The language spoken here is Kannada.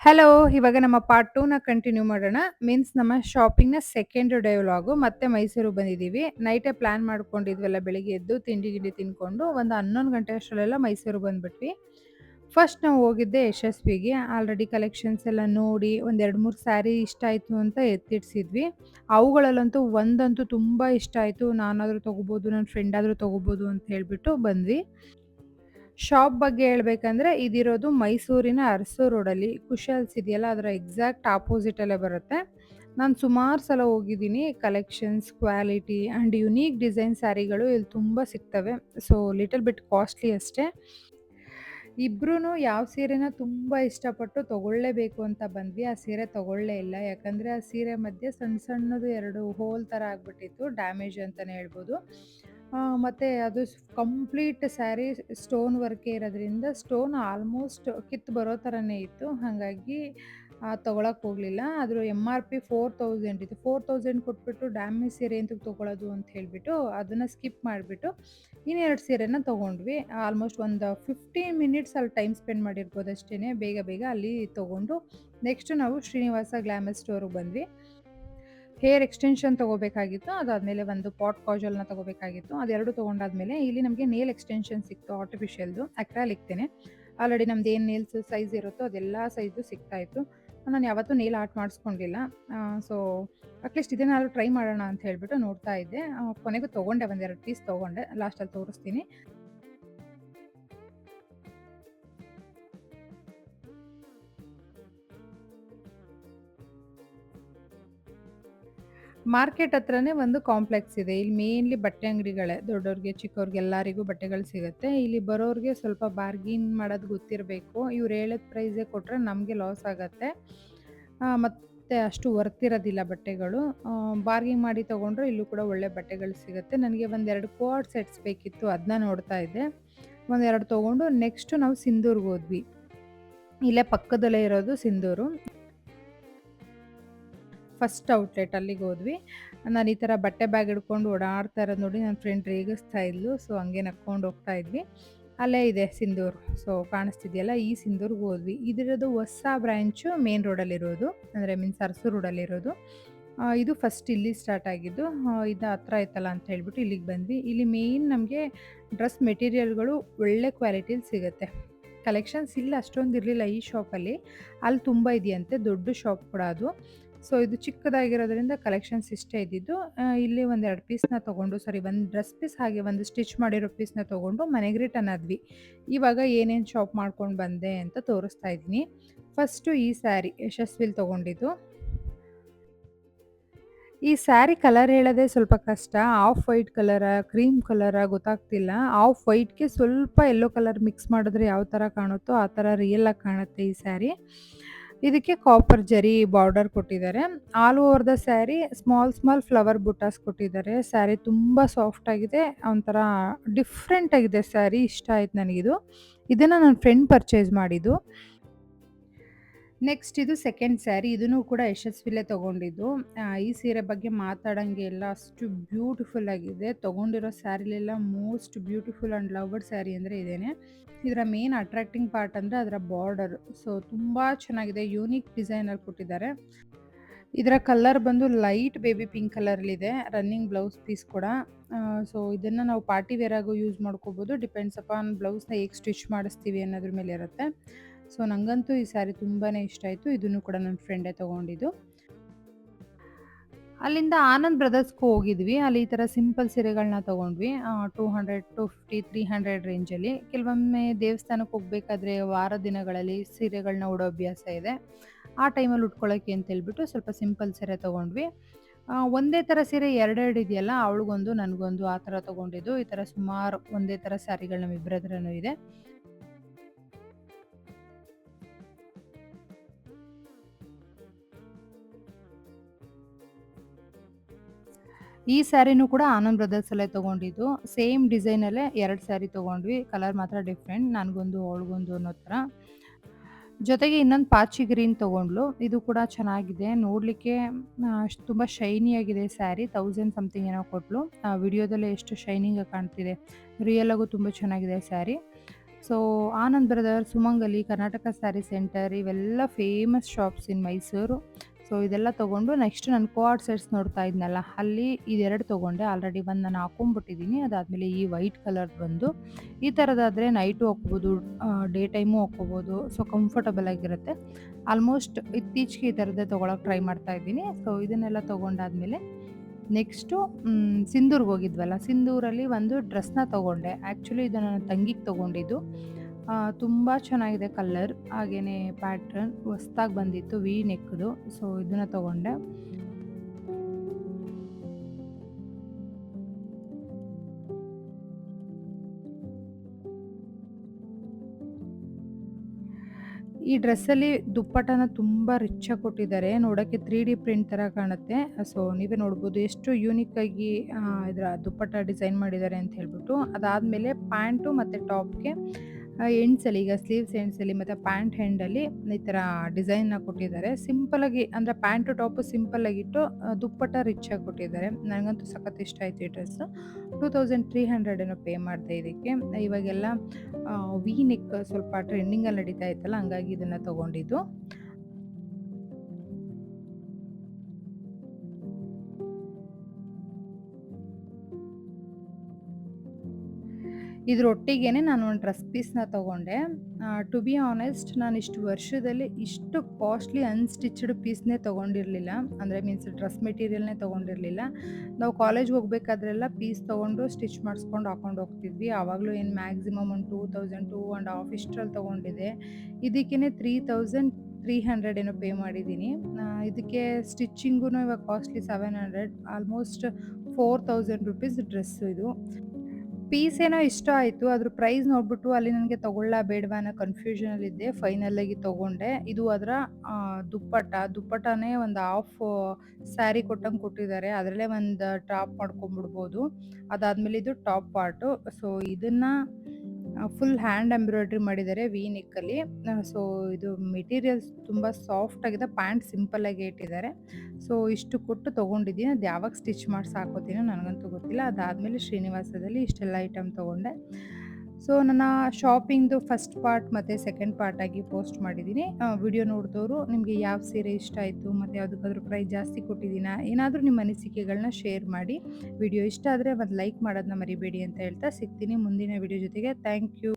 ಹಲೋ! ಇವಾಗ ನಮ್ಮ ಪಾರ್ಟ್ ಟೂನ ಕಂಟಿನ್ಯೂ ಮಾಡೋಣ. ಮೀನ್ಸ್ ನಮ್ಮ ಶಾಪಿಂಗ್‌ನ ಸೆಕೆಂಡ್ ಡೇ. ಮತ್ತೆ ಮೈಸೂರು ಬಂದಿದ್ದೀವಿ. ನೈಟೇ ಪ್ಲ್ಯಾನ್ ಮಾಡ್ಕೊಂಡಿದ್ವಲ್ಲ ಬೆಳಿಗ್ಗೆ ಎದ್ದು ತಿಂಡಿ ಗಿಂಡಿ ತಿನ್ಕೊಂಡು ಒಂದು 11 ಗಂಟೆ ಅಷ್ಟರಲ್ಲೆಲ್ಲ ಮೈಸೂರು ಬಂದ್ಬಿಟ್ವಿ. ಫಸ್ಟ್ ನಾವು ಹೋಗಿದ್ದೆ ಯಶಸ್ವಿಗೆ. ಆಲ್ರೆಡಿ ಕಲೆಕ್ಷನ್ಸ್ ಎಲ್ಲ ನೋಡಿ ಒಂದು 2, 3 ಸ್ಯಾರಿ ಇಷ್ಟ ಆಯಿತು ಅಂತ ಎತ್ತಿಡ್ಸಿದ್ವಿ. ಅವುಗಳಲ್ಲಂತೂ ಒಂದಂತೂ ತುಂಬ ಇಷ್ಟ ಆಯಿತು. ನಾನಾದರೂ ತೊಗೋಬೋದು, ನನ್ನ ಫ್ರೆಂಡ್ ಆದರೂ ತೊಗೋಬೋದು ಅಂತ ಹೇಳಿಬಿಟ್ಟು ಬಂದ್ವಿ. ಶಾಪ್ ಬಗ್ಗೆ ಹೇಳ್ಬೇಕಂದ್ರೆ ಇದಿರೋದು ಮೈಸೂರಿನ ಅರಸು ರೋಡಲ್ಲಿ. ಕುಶಲ್ಸ್ ಇದೆಯಲ್ಲ ಅದರ ಎಕ್ಸಾಕ್ಟ್ ಅಪೋಸಿಟಲ್ಲೇ ಬರುತ್ತೆ. ನಾನು ಸುಮಾರು ಸಲ ಹೋಗಿದ್ದೀನಿ. Collections, quality and unique design ಸ್ಯಾರಿಗಳು ಇಲ್ಲಿ ತುಂಬ ಸಿಗ್ತವೆ. ಸೊ ಲಿಟಲ್ ಬಿಟ್ ಕಾಸ್ಟ್ಲಿ ಅಷ್ಟೇ. ಇಬ್ಬರೂ ಯಾವ ಸೀರೆನ ತುಂಬ ಇಷ್ಟಪಟ್ಟು ತೊಗೊಳ್ಳೇಬೇಕು ಅಂತ ಬಂದ್ವಿ. ಆ ಸೀರೆ ತೊಗೊಳ್ಳೇ ಇಲ್ಲ. ಯಾಕಂದರೆ ಆ ಸೀರೆ ಮಧ್ಯೆ ಸಣ್ಣ ಸಣ್ಣದು ಎರಡು ಹೋಲ್ ಥರ ಆಗಿಬಿಟ್ಟಿತ್ತು ಡ್ಯಾಮೇಜ್ ಅಂತಲೇ ಹೇಳ್ಬೋದು. ಮತ್ತೆ ಅದು ಕಂಪ್ಲೀಟ್ ಸ್ಯಾರಿ ಸ್ಟೋನ್ ವರ್ಕೇ ಇರೋದ್ರಿಂದ ಸ್ಟೋನ್ ಆಲ್ಮೋಸ್ಟ್ ಕಿತ್ತು ಬರೋ ಥರನೇ ಇತ್ತು. ಹಾಗಾಗಿ ತೊಗೊಳಕ್ಕೆ ಹೋಗಲಿಲ್ಲ. ಆದರೂ ಎಂ ಆರ್ ಪಿ 4000 ಇತ್ತು. 4000 ಕೊಟ್ಬಿಟ್ಟು ಡ್ಯಾಮೇಜ್ ಸೀರೆ ಅಂತ ತೊಗೊಳೋದು ಅಂತ ಹೇಳ್ಬಿಟ್ಟು ಅದನ್ನು ಸ್ಕಿಪ್ ಮಾಡಿಬಿಟ್ಟು ಇನ್ನೆರಡು ಸೀರೆನ ತೊಗೊಂಡ್ವಿ. ಆಲ್ಮೋಸ್ಟ್ ಒಂದು 15 ಮಿನಿಟ್ಸ್ ಅಲ್ಲಿ ಟೈಮ್ ಸ್ಪೆಂಡ್ ಮಾಡಿರ್ಬೋದು ಅಷ್ಟೇನೆ. ಬೇಗ ಬೇಗ ಅಲ್ಲಿ ತೊಗೊಂಡು ನೆಕ್ಸ್ಟ್ ನಾವು ಶ್ರೀನಿವಾಸ ಗ್ಲಾಮರ್ ಸ್ಟೋರಿಗೆ ಬಂದ್ವಿ. ಹೇರ್ ಎಕ್ಸ್ಟೆನ್ಷನ್ ತಗೋಬೇಕಾಗಿತ್ತು, ಅದಾದಮೇಲೆ ಒಂದು ಪಾಟ್ ಕಾಜಲ್‌ನ ತಗೋಬೇಕಾಗಿತ್ತು ಅದೆರಡು ತೊಗೊಂಡಾದ್ಮೇಲೆ ಇಲ್ಲಿ ನಮಗೆ ನೇಲ್ ಎಕ್ಸ್ಟೆನ್ಷನ್ ಸಿಕ್ತು ಆರ್ಟಿಫಿಷಿಯಲ್‌ದು ಅಕ್ರಾಲಿಕ್‌ದೇನೆ. ಆಲ್ರೆಡಿ ನಮ್ದು ಏನು ನೇಲ್ಸ್ ಸೈಜ್ ಇರುತ್ತೋ ಅದೆಲ್ಲ ಸೈಜು ಸಿಗ್ತಾ ಇತ್ತು. ನಾನು ಯಾವತ್ತೂ ನೇಲ್ ಆರ್ಟ್ ಮಾಡಿಸ್ಕೊಂಡಿಲ್ಲ. ಸೊ ಅಟ್ಲೀಸ್ಟ್ ಇದನ್ನಾದ್ರೂ ಟ್ರೈ ಮಾಡೋಣ ಅಂತ ಹೇಳ್ಬಿಟ್ಟು ನೋಡ್ತಾ ಇದ್ದೆ. ಕೊನೆಗೂ ತೊಗೊಂಡೆ, ಒಂದೆರಡು ಪೀಸ್ ತೊಗೊಂಡೆ. ಲಾಸ್ಟಲ್ಲಿ ತೋರಿಸ್ತೀನಿ. ಮಾರ್ಕೆಟ್ ಹತ್ರನೇ ಒಂದು ಕಾಂಪ್ಲೆಕ್ಸ್ ಇದೆ. ಇಲ್ಲಿ ಮೇನ್ಲಿ ಬಟ್ಟೆ ಅಂಗಡಿಗಳೇ. ದೊಡ್ಡವ್ರಿಗೆ ಚಿಕ್ಕವ್ರಿಗೆ ಎಲ್ಲರಿಗೂ ಬಟ್ಟೆಗಳು ಸಿಗುತ್ತೆ. ಇಲ್ಲಿ ಬರೋರಿಗೆ ಸ್ವಲ್ಪ ಬಾರ್ಗಿನ್ ಮಾಡೋದು ಗೊತ್ತಿರಬೇಕು. ಇವ್ರು ಹೇಳಿದ ಪ್ರೈಸೇ ಕೊಟ್ಟರೆ ನಮಗೆ ಲಾಸ್ ಆಗುತ್ತೆ ಮತ್ತು ಅಷ್ಟು ವರ್ತ್ ಇರೋದಿಲ್ಲ ಬಟ್ಟೆಗಳು. ಬಾರ್ಗಿಂಗ್ ಮಾಡಿ ತೊಗೊಂಡ್ರೆ ಇಲ್ಲೂ ಕೂಡ ಒಳ್ಳೆ ಬಟ್ಟೆಗಳು ಸಿಗುತ್ತೆ. ನನಗೆ ಒಂದೆರಡು ಕೋಟ್ ಸೆಟ್ಸ್ ಬೇಕಿತ್ತು. ಅದನ್ನ ನೋಡ್ತಾ ಇದ್ದೆ. ಒಂದೆರಡು ತೊಗೊಂಡು ನೆಕ್ಸ್ಟು ನಾವು ಸಿಂಧೂರ್ಗೆ ಹೋದ್ವಿ. ಇಲ್ಲೇ ಪಕ್ಕದಲ್ಲೇ ಇರೋದು ಸಿಂಧೂರು. ಫಸ್ಟ್ ಔಟ್ಲೆಟ್ ಅಲ್ಲಿಗೆ ಹೋದ್ವಿ. ನಾನು ಈ ಥರ ಬಟ್ಟೆ ಬ್ಯಾಗ್ ಹಿಡ್ಕೊಂಡು ಓಡಾಡ್ತಾ ಇರೋದು ನೋಡಿ ನನ್ನ ಫ್ರೆಂಡ್ ರೇಗಿಸ್ತಾ ಇದ್ಲು. ಸೊ ಹಂಗೆ ನಕ್ಕೊಂಡು ಹೋಗ್ತಾ ಇದ್ವಿ. ಅಲ್ಲೇ ಇದೆ ಸಿಂಧೂರ್. ಸೊ ಕಾಣಿಸ್ತಿದೆಯಲ್ಲ, ಈ ಸಿಂಧೂರ್ಗೆ ಹೋದ್ವಿ. ಇದಿರೋದು ಹೊಸ ಬ್ರ್ಯಾಂಚು ಮೇನ್ ರೋಡಲ್ಲಿರೋದು. ಅಂದರೆ ಮೀನ್ಸ್ ಅರಸು ರೋಡಲ್ಲಿರೋದು. ಇದು ಫಸ್ಟ್ ಇಲ್ಲಿ ಸ್ಟಾರ್ಟ್ ಆಗಿದ್ದು. ಇದು ಹತ್ರ ಆಯ್ತಲ್ಲ ಅಂತ ಹೇಳ್ಬಿಟ್ಟು ಇಲ್ಲಿಗೆ ಬಂದ್ವಿ. ಇಲ್ಲಿ ಮೇಯ್ನ್ ನಮಗೆ ಡ್ರೆಸ್ ಮೆಟೀರಿಯಲ್ಗಳು ಒಳ್ಳೆ ಕ್ವಾಲಿಟಿಲಿ ಸಿಗುತ್ತೆ. ಕಲೆಕ್ಷನ್ಸ್ ಇಲ್ಲ, ಅಷ್ಟೊಂದು ಇರಲಿಲ್ಲ ಈ ಶಾಪಲ್ಲಿ. ಅಲ್ಲಿ ತುಂಬ ಇದೆಯಂತೆ. ದೊಡ್ಡ ಶಾಪ್ ಕೂಡ ಅದು. ಸೊ ಇದು ಚಿಕ್ಕದಾಗಿರೋದ್ರಿಂದ ಕಲೆಕ್ಷನ್ಸ್ ಇಷ್ಟೇ ಇದ್ದಿದ್ದು. ಇಲ್ಲಿ ಇಲ್ಲಿ ಒಂದೆರಡು ಪೀಸ್‌ನ ತೊಗೊಂಡು ಸಾರಿ ಒಂದು ಡ್ರೆಸ್ ಪೀಸ್ ಹಾಗೆ ಒಂದು ಸ್ಟಿಚ್ ಮಾಡಿರೋ ಪೀಸ್‌ನ ತೊಗೊಂಡು ಮನೆಗೆ ರಿಟರ್ನ್ ಆದ್ವಿ. ಇವಾಗ ಏನೇನು ಶಾಪ್ ಮಾಡ್ಕೊಂಡು ಬಂದೆ ಅಂತ ತೋರಿಸ್ತಾ ಇದ್ದೀನಿ. ಫಸ್ಟು ಈ ಸ್ಯಾರಿ ಯಶಸ್ವಿಲ್ ತೊಗೊಂಡಿದ್ದು. ಈ ಸ್ಯಾರಿ ಕಲರ್ ಹೇಳೋದೇ ಸ್ವಲ್ಪ ಕಷ್ಟ. ಆಫ್ ವೈಟ್ ಕಲರ ಕ್ರೀಮ್ ಕಲರ ಗೊತ್ತಾಗ್ತಿಲ್ಲ. ಆಫ್ ವೈಟ್‌ಗೆ ಸ್ವಲ್ಪ ಯೆಲ್ಲೋ ಕಲರ್ ಮಿಕ್ಸ್ ಮಾಡಿದ್ರೆ ಯಾವ ಥರ ಕಾಣುತ್ತೋ ಆ ಥರ ರಿಯಲ್ ಆಗಿ ಕಾಣುತ್ತೆ ಈ ಸ್ಯಾರಿ. ಇದಕ್ಕೆ ಕಾಪರ್ ಜರಿ ಬಾರ್ಡರ್ ಕೊಟ್ಟಿದ್ದಾರೆ. All over the sari small small flower butas ಕೊಟ್ಟಿದ್ದಾರೆ. ಸ್ಯಾರಿ ತುಂಬ ಸಾಫ್ಟ್ ಆಗಿದೆ. ಒಂಥರ ಡಿಫ್ರೆಂಟ್ ಆಗಿದೆ ಸ್ಯಾರಿ. ಇಷ್ಟ ಆಯ್ತು ನನಗಿದು. ಇದನ್ನು ನನ್ನ ಫ್ರೆಂಡ್ ಪರ್ಚೇಸ್ ಮಾಡಿದ್ದು. ನೆಕ್ಸ್ಟ್ ಇದು ಸೆಕೆಂಡ್ ಸ್ಯಾರಿ. ಇದನ್ನು ಕೂಡ ಯಶಸ್ವಿಲೇ ತೊಗೊಂಡಿದ್ದು. ಈ ಸೀರೆ ಬಗ್ಗೆ ಮಾತಾಡೋಂಗೆ ಎಲ್ಲ ಅಷ್ಟು ಬ್ಯೂಟಿಫುಲ್ ಆಗಿದೆ. ತೊಗೊಂಡಿರೋ ಸ್ಯಾರಿಲೆಲ್ಲ most beautiful and loved sari ಅಂದರೆ ಇದೇನೆ. ಇದರ ಮೇನ್ ಅಟ್ರಾಕ್ಟಿಂಗ್ ಪಾರ್ಟ್ ಅಂದರೆ ಅದರ ಬಾರ್ಡರ್. ಸೊ ತುಂಬ ಚೆನ್ನಾಗಿದೆ. ಯೂನಿಕ್ ಡಿಸೈನಲ್ಲಿ ಕೊಟ್ಟಿದ್ದಾರೆ. ಇದರ ಕಲರ್ ಬಂದು ಲೈಟ್ ಬೇಬಿ ಪಿಂಕ್ ಕಲರಲ್ಲಿದೆ. ರನ್ನಿಂಗ್ ಬ್ಲೌಸ್ ಪೀಸ್ ಕೂಡ. ಸೊ ಇದನ್ನು ನಾವು ಪಾರ್ಟಿ ವೇರಾಗೂ ಯೂಸ್ ಮಾಡ್ಕೋಬೋದು. ಡಿಪೆಂಡ್ಸ್ ಅಪಾನ್ ಬ್ಲೌಸ್‌ನ ಹೇಗೆ ಸ್ಟಿಚ್ ಮಾಡಿಸ್ತೀವಿ ಅನ್ನೋದ್ರ ಮೇಲೆ ಇರುತ್ತೆ. ಸೊ ನನಗಂತೂ ಈ ಸ್ಯಾರಿ ತುಂಬಾ ಇಷ್ಟ ಆಯಿತು. ಇದನ್ನು ಕೂಡ ನನ್ನ ಫ್ರೆಂಡೇ ತೊಗೊಂಡಿದ್ದು. ಅಲ್ಲಿಂದ ಆನಂದ್ ಬ್ರದರ್ಸ್ಗೆ ಹೋಗಿದ್ವಿ. ಅಲ್ಲಿ ಈ ಥರ ಸಿಂಪಲ್ ಸೀರೆಗಳನ್ನ ತೊಗೊಂಡ್ವಿ. ಆ, 200, 250, 300 ರೇಂಜಲ್ಲಿ. ಕೆಲವೊಮ್ಮೆ ದೇವಸ್ಥಾನಕ್ಕೆ ಹೋಗಬೇಕಾದ್ರೆ ವಾರ ದಿನಗಳಲ್ಲಿ ಸೀರೆಗಳನ್ನ ಉಡೋ ಅಭ್ಯಾಸ ಇದೆ. ಆ ಟೈಮಲ್ಲಿ ಉಟ್ಕೊಳ್ಳೋಕೆ ಅಂತ ಹೇಳ್ಬಿಟ್ಟು ಸ್ವಲ್ಪ ಸಿಂಪಲ್ ಸೀರೆ ತೊಗೊಂಡ್ವಿ. ಒಂದೇ ಥರ ಸೀರೆ ಎರಡೆರಡು ಇದೆಯಲ್ಲ ಅವಳಿಗೊಂದು ನನಗೊಂದು ಆ ಥರ ತೊಗೊಂಡಿದ್ದು. ಈ ಥರ ಸುಮಾರು ಒಂದೇ ಥರ ಸ್ಯಾರಿಗಳು ನಮ್ಮಿಬ್ಬರ ಹತ್ರನೂ ಇದೆ. ಈ ಸ್ಯಾರಿನೂ ಕೂಡ ಆನಂದ್ ಬ್ರದರ್ಸಲ್ಲೇ ತಗೊಂಡಿದ್ದು ಸೇಮ್ ಡಿಸೈನಲ್ಲೇ ಎರಡು ಸ್ಯಾರಿ ತೊಗೊಂಡ್ವಿ. ಕಲರ್ ಮಾತ್ರ ಡಿಫ್ರೆಂಟ್. ನನಗೊಂದು ಅವಳಿಗೊಂದು ಅನ್ನೋ ಥರ. ಜೊತೆಗೆ ಇನ್ನೊಂದು ಪಾಚಿ ಗ್ರೀನ್ ತೊಗೊಂಡ್ಳು. ಇದು ಕೂಡ ಚೆನ್ನಾಗಿದೆ. ನೋಡಲಿಕ್ಕೆ ತುಂಬ ಶೈನಿಯಾಗಿದೆ ಸ್ಯಾರಿ. ತೌಸಂಡ್ ಸಮಥಿಂಗ್ ಏನೋ ಕೊಟ್ಲು. ವಿಡಿಯೋದಲ್ಲೇ ಎಷ್ಟು ಶೈನಿಂಗ್ ಆಗಿ ಕಾಣ್ತಿದೆ. ರಿಯಲ್ ಆಗು ತುಂಬ ಚೆನ್ನಾಗಿದೆ sari. So Anand brother, Sumangali, Karnataka sari centre ಇವೆಲ್ಲ famous shops in Mysuru. So ಇದೆಲ್ಲ ತೊಗೊಂಡು ನೆಕ್ಸ್ಟ್ ನಾನು ಕೋಆರ್ಡ್ ಸೆಟ್ಸ್ ನೋಡ್ತಾ ಇದ್ನಲ್ಲ, ಅಲ್ಲಿ ಇದೆರಡು ತೊಗೊಂಡೆ. ಆಲ್ರೆಡಿ ಒಂದು ನಾನು ಹಾಕೊಂಡ್ಬಿಟ್ಟಿದ್ದೀನಿ. ಅದಾದಮೇಲೆ ಈ ವೈಟ್ ಕಲರ್ ಬಂದು ಈ ಥರದಾದರೆ ನೈಟು ಹಾಕ್ಬೋದು, ಡೇ ಟೈಮು ಹಾಕ್ಕೋಬೋದು. ಸೊ ಕಂಫರ್ಟಬಲ್ ಆಗಿರುತ್ತೆ. ಆಲ್ಮೋಸ್ಟ್ ಇತ್ತೀಚೆಗೆ ಈ ಥರದ್ದೇ ತೊಗೊಳಕ್ಕೆ ಟ್ರೈ ಮಾಡ್ತಾ ಇದ್ದೀನಿ. ಸೊ ಇದನ್ನೆಲ್ಲ ತೊಗೊಂಡಾದಮೇಲೆ ನೆಕ್ಸ್ಟು ಸಿಂಧೂರ್ಗೆ ಹೋಗಿದ್ವಲ್ಲ, ಸಿಂಧೂರಲ್ಲಿ ಒಂದು ಡ್ರೆಸ್ನ ತೊಗೊಂಡೆ. ಆ್ಯಕ್ಚುಲಿ ಇದು ನನ್ನ ತಂಗಿಗೆ ತೊಗೊಂಡಿದ್ದು. ತುಂಬ ಚೆನ್ನಾಗಿದೆ ಕಲರ್, ಹಾಗೆಯೇ ಪ್ಯಾಟ್ರನ್ ಹೊಸ್ದಾಗಿ ಬಂದಿತ್ತು ವಿ ನೆಕ್ದು. ಸೊ ಇದನ್ನ ತಗೊಂಡೆ ಈ ಡ್ರೆಸ್ಸಲ್ಲಿ ದುಪ್ಪಟ್ಟನ ತುಂಬ ಆಗಿ ಕೊಟ್ಟಿದ್ದಾರೆ. ನೋಡೋಕ್ಕೆ 3ಡಿ ಪ್ರಿಂಟ್ ಥರ ಕಾಣುತ್ತೆ. ಸೊ ನೀವೇ ನೋಡ್ಬೋದು ಎಷ್ಟು ಯೂನಿಕ್ ಆಗಿ ಇದರ ದುಪ್ಪಟ್ಟ ಡಿಸೈನ್ ಮಾಡಿದ್ದಾರೆ ಅಂತ ಹೇಳ್ಬಿಟ್ಟು. ಅದಾದಮೇಲೆ ಪ್ಯಾಂಟು ಮತ್ತು ಟಾಪ್ಗೆ ಎಂಡ್ಸಲ್ಲಿ ಈಗ ಸ್ಲೀವ್ಸ್ ಎಂಡ್ಸಲ್ಲಿ ಮತ್ತು ಪ್ಯಾಂಟ್ ಹೆಂಡಲ್ಲಿ ಈ ಥರ ಡಿಸೈನ್ನ ಕೊಟ್ಟಿದ್ದಾರೆ. ಸಿಂಪಲಾಗಿ ಅಂದರೆ ಪ್ಯಾಂಟು ಟಾಪು ಸಿಂಪಲ್ಲಾಗಿಟ್ಟು ದುಪ್ಪಟ್ಟ ರಿಚ್ ಆಗಿ ಕೊಟ್ಟಿದ್ದಾರೆ. ನನಗಂತೂ ಸಖತ್ ಇಷ್ಟ ಆಯಿತು ಈ ಡ್ರೆಸ್ಸು. 2300 ಏನೋ ಪೇ ಮಾಡಿದೆ ಇದಕ್ಕೆ. ಇವಾಗೆಲ್ಲ ವಿ ನೆಕ್ ಸ್ವಲ್ಪ ಟ್ರೆಂಡಿಂಗಲ್ಲಿ ನಡೀತಾ ಇತ್ತಲ್ಲ, ಹಂಗಾಗಿ ಇದನ್ನು ತೊಗೊಂಡಿದ್ದು. ಇದರೊಟ್ಟಿಗೇನೆ ನಾನು ಒಂದು ಡ್ರೆಸ್ ಪೀಸ್ನ ತೊಗೊಂಡೆ. ಟು ಬಿ ಆನೆಸ್ಟ್ ನಾನು ಇಷ್ಟು ವರ್ಷದಲ್ಲಿ ಇಷ್ಟು ಕಾಸ್ಟ್ಲಿ ಅನ್‌ಸ್ಟಿಚ್ಡ್ ಪೀಸ್‌ನೇ ತೊಗೊಂಡಿರಲಿಲ್ಲ. ಅಂದರೆ ಮೀನ್ಸ್ ಡ್ರೆಸ್ ಮೆಟೀರಿಯಲ್‌ನೇ ತೊಗೊಂಡಿರಲಿಲ್ಲ. ನಾವು ಕಾಲೇಜ್‌ಗೆ ಹೋಗಬೇಕಾದ್ರೆಲ್ಲ ಪೀಸ್ ತೊಗೊಂಡು ಸ್ಟಿಚ್ ಮಾಡಿಸ್ಕೊಂಡು ಹಾಕೊಂಡು ಹೋಗ್ತಿದ್ವಿ. ಆವಾಗಲೂ ಏನು ಮ್ಯಾಕ್ಸಿಮಮ್ ಒಂದು 2000, 2 ಆ್ಯಂಡ್ ಹಾಫ್ ಇಷ್ಟರಲ್ಲಿ ತೊಗೊಂಡಿದ್ದೆ. ಇದಕ್ಕೇನೆ 3300 ಏನೋ ಪೇ ಮಾಡಿದ್ದೀನಿ. ಇದಕ್ಕೆ ಸ್ಟಿಚ್ಚಿಂಗೂ ಇವಾಗ ಕಾಸ್ಟ್ಲಿ 700 ಆಲ್ಮೋಸ್ಟ್ 4000 ರುಪೀಸ್ ಡ್ರೆಸ್ಸು ಇದು. ಪೀಸ್ ಏನೋ ಇಷ್ಟ ಆಯಿತು. ಅದ್ರ ಪ್ರೈಸ್ ನೋಡ್ಬಿಟ್ಟು ಅಲ್ಲಿ ನನಗೆ ತೊಗೊಳ್ಳಾ ಬೇಡವಾ ಅನ್ನೋ ಕನ್ಫ್ಯೂಷನಲ್ಲಿದ್ದೆ. ಫೈನಲಾಗಿ ತೊಗೊಂಡೆ. ಇದು ಅದರ ದುಪ್ಪಟ್ಟ. ದುಪ್ಪಟ್ಟನೇ ಒಂದು ಹಾಫ್ ಸ್ಯಾರಿ ಕೊಟ್ಟಂಗೆ ಕೊಟ್ಟಿದ್ದಾರೆ. ಅದರಲ್ಲೇ ಒಂದು ಟಾಪ್ ಮಾಡ್ಕೊಂಬಿಡ್ಬೋದು. ಅದಾದಮೇಲೆ ಇದು ಟಾಪ್ ಪಾರ್ಟು. ಸೊ ಇದನ್ನ ಫುಲ್ ಹ್ಯಾಂಡ್ ಎಂಬ್ರಾಯ್ಡ್ರಿ ಮಾಡಿದ್ದಾರೆ ವಿ ನೆಕ್ಕಲ್ಲಿ. ಸೊ ಇದು ಮೆಟೀರಿಯಲ್ಸ್ ತುಂಬ ಸಾಫ್ಟ್ ಆಗಿದೆ. ಪ್ಯಾಂಟ್ ಆಗಿ ಇಟ್ಟಿದ್ದಾರೆ. ಸೊ ಇಷ್ಟು ಕೊಟ್ಟು ತೊಗೊಂಡಿದ್ದೀನಿ. ಅದು ಯಾವಾಗ ಸ್ಟಿಚ್ ಮಾಡಿಸಿ ಹಾಕೋತೀನೋ, ನನಗಂತೂ ಗೊತ್ತಿಲ್ಲ. ಅದಾದಮೇಲೆ ಶ್ರೀನಿವಾಸದಲ್ಲಿ ಇಷ್ಟೆಲ್ಲ ಐಟಮ್ ತೊಗೊಂಡೆ. ಸೊ ನನ್ನ ಶಾಪಿಂಗ್ದು ಫಸ್ಟ್ ಪಾರ್ಟ್ ಮತ್ತು ಸೆಕೆಂಡ್ ಪಾರ್ಟ್ ಆಗಿ ಪೋಸ್ಟ್ ಮಾಡಿದ್ದೀನಿ. ವಿಡಿಯೋ ನೋಡಿದವರು ನಿಮಗೆ ಯಾವ ಸೀರೆ ಇಷ್ಟ ಆಯಿತು ಮತ್ತು ಯಾವುದಕ್ಕಾದ್ರೂ ಪ್ರೈಸ್ ಜಾಸ್ತಿ ಕೊಟ್ಟಿದ್ದೀನಾ, ಏನಾದರೂ ನಿಮ್ಮ ಅನಿಸಿಕೆಗಳನ್ನ ಶೇರ್ ಮಾಡಿ. ವಿಡಿಯೋ ಇಷ್ಟ ಆದರೆ ಒಂದು ಲೈಕ್ ಮಾಡೋದನ್ನ ಮರಿಬೇಡಿ ಅಂತ ಹೇಳ್ತಾ ಸಿಗ್ತೀನಿ ಮುಂದಿನ ವಿಡಿಯೋ ಜೊತೆಗೆ. Thank you.